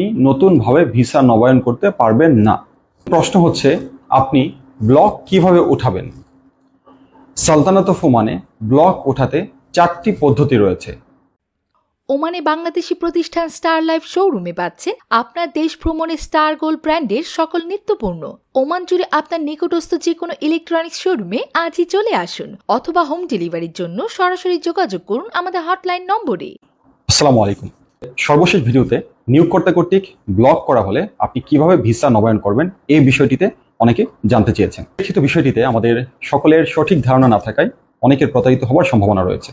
আপনি নতুনভাবে ভিসা নবায়ন করতে পারবেন না। প্রশ্ন হচ্ছে আপনি ব্লক কীভাবে উঠাবেন? সালতানাত অফ ওমানে ব্লক ওঠাতে চারটি পদ্ধতি রয়েছে। ওমানে বাংলাদেশি প্রতিষ্ঠান স্টার লাইফ শোরুমে পাচ্ছেন আপনার দেশ ভ্রমণে স্টার গোল্ড ব্র্যান্ডের সকল নিত্যপণ্য। ওমান জুড়ে আপনার নিকটস্থ যে কোনো ইলেকট্রনিক্স শোরুমে আজই চলে আসুন অথবা হোম ডেলিভারির জন্য সরাসরি যোগাযোগ করুন আমাদের হটলাইন নম্বরে। আসসালামু আলাইকুম। সর্বশেষ ভিডিওতে নিয়োগকর্তা কর্তৃক ব্লক করা হলে আপনি কীভাবে ভিসা নবায়ন করবেন এই বিষয়টিতে অনেকে জানতে চেয়েছেন। লিখিত বিষয়টিতে আমাদের সকলের সঠিক ধারণা না থাকায় অনেকের প্রতারিত হওয়ার সম্ভাবনা রয়েছে।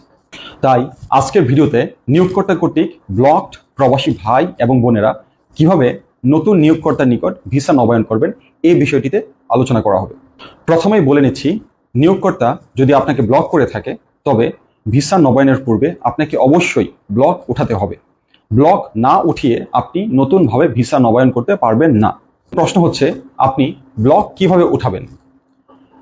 তাই আজকের ভিডিওতে নিয়োগকর্তা কর্তৃক ব্লকড প্রবাসী ভাই এবং বোনেরা কীভাবে নতুন নিয়োগকর্তার নিকট ভিসা নবায়ন করবেন এই বিষয়টিতে আলোচনা করা হবে। প্রথমেই বলে নিচ্ছি নিয়োগকর্তা যদি আপনাকে ব্লক করে থাকে, তবে ভিসা নবায়নের পূর্বে আপনাকে অবশ্যই ব্লক উঠাতে হবে। ব্লক না উঠিয়ে আপনি নতুনভাবে ভিসা নবায়ন করতে পারবেন না। প্রশ্ন হচ্ছে, আপনি ব্লক কীভাবে উঠাবেন?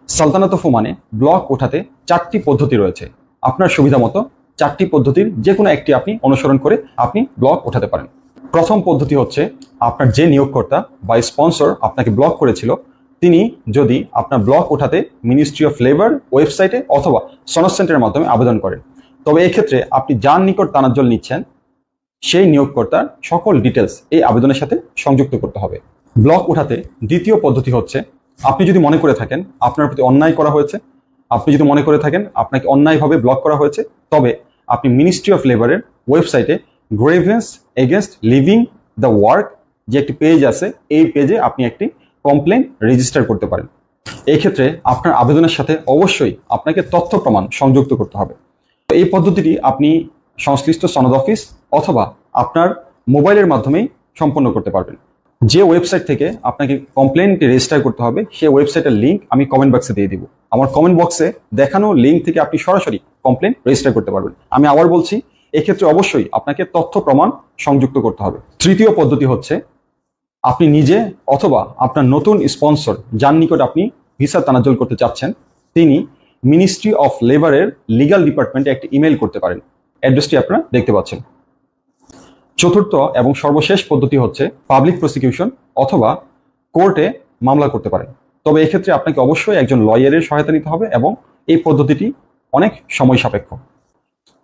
সালতানাত অফ ওমানে ব্লক ওঠাতে চারটি পদ্ধতি রয়েছে। আপনার সুবিধা মতো চারটি পদ্ধতির যে কোনো একটি আপনি অনুসরণ করে আপনি ব্লক উঠাতে পারেন। প্রথম পদ্ধতি হচ্ছে, আপনার যে নিয়োগকর্তা বা স্পন্সর আপনাকে ব্লক করেছিল, তিনি যদি আপনার ব্লক ওঠাতে মিনিস্ট্রি অফ লেবার ওয়েবসাইটে অথবা সনদ সেন্টারের মাধ্যমে আবেদন করেন। তবে এক্ষেত্রে আপনি যার নিকট তানাজ্জল নিচ্ছেন সেই নিয়োগকর্তার সকল ডিটেলস এই আবেদনের সাথে সংযুক্ত করতে হবে। ব্লক উঠাতে দ্বিতীয় পদ্ধতি হচ্ছে, আপনি যদি মনে করে থাকেন আপনার প্রতি অন্যায় করা হয়েছে, আপনি যদি মনে করে থাকেন আপনাকে অন্যায়ভাবে ব্লক করা হয়েছে, তবে আপনি মিনিস্ট্রি অফ লেবারের ওয়েবসাইটে grievance against leaving the work যে একটি পেজ আছে, এই পেজে আপনি একটি কমপ্লেন রেজিস্টার করতে পারেন। এই ক্ষেত্রে আপনার আবেদনের সাথে অবশ্যই আপনাকে তথ্য প্রমাণ সংযুক্ত করতে হবে। এই পদ্ধতিটি আপনি সংশ্লিষ্ট সনদ অফিস অথবা আপনার মোবাইলের মাধ্যমেই সম্পন্ন করতে পারবেন। যে ওয়েবসাইট থেকে আপনাকে কমপ্লেনটি রেজিস্টার করতে হবে সেই ওয়েবসাইটের লিঙ্ক আমি কমেন্ট বক্সে দিয়ে দিব। আমার কমেন্ট বক্সে দেখানো লিঙ্ক থেকে আপনি সরাসরি কমপ্লেন রেজিস্টার করতে পারবেন। আমি আবার বলছি, এক্ষেত্রে অবশ্যই আপনাকে তথ্য প্রমাণ সংযুক্ত করতে হবে। তৃতীয় পদ্ধতি হচ্ছে, আপনি নিজে অথবা আপনার নতুন স্পন্সর যার নিকট আপনি ভিসা তানাজল করতে চাচ্ছেন, তিনি মিনিস্ট্রি অফ লেবারের লিগাল ডিপার্টমেন্টে একটি ইমেল করতে পারেন। অ্যাড্রেসটি আপনারা দেখতে পাচ্ছেন। চতুর্থ এবং সর্বশেষ পদ্ধতি হচ্ছে পাবলিক প্রসিকিউশন অথবা কোর্টে মামলা করতে পারেন। তবে এক্ষেত্রে আপনাকে অবশ্যই একজন লয়ারের সহায়তা নিতে হবে এবং এই পদ্ধতিটি অনেক সময় সাপেক্ষ।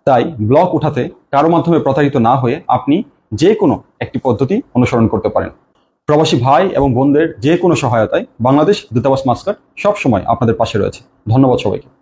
তাই ব্লক উঠাতে কারও মাধ্যমে প্রতারিত না হয়ে আপনি যে কোনো একটি পদ্ধতি অনুসরণ করতে পারেন। প্রবাসী ভাই এবং বোনদের যে কোনো সহায়তায় বাংলাদেশ দূতাবাস মাস্কার সব সময় আপনাদের পাশে রয়েছে। ধন্যবাদ সবাইকে।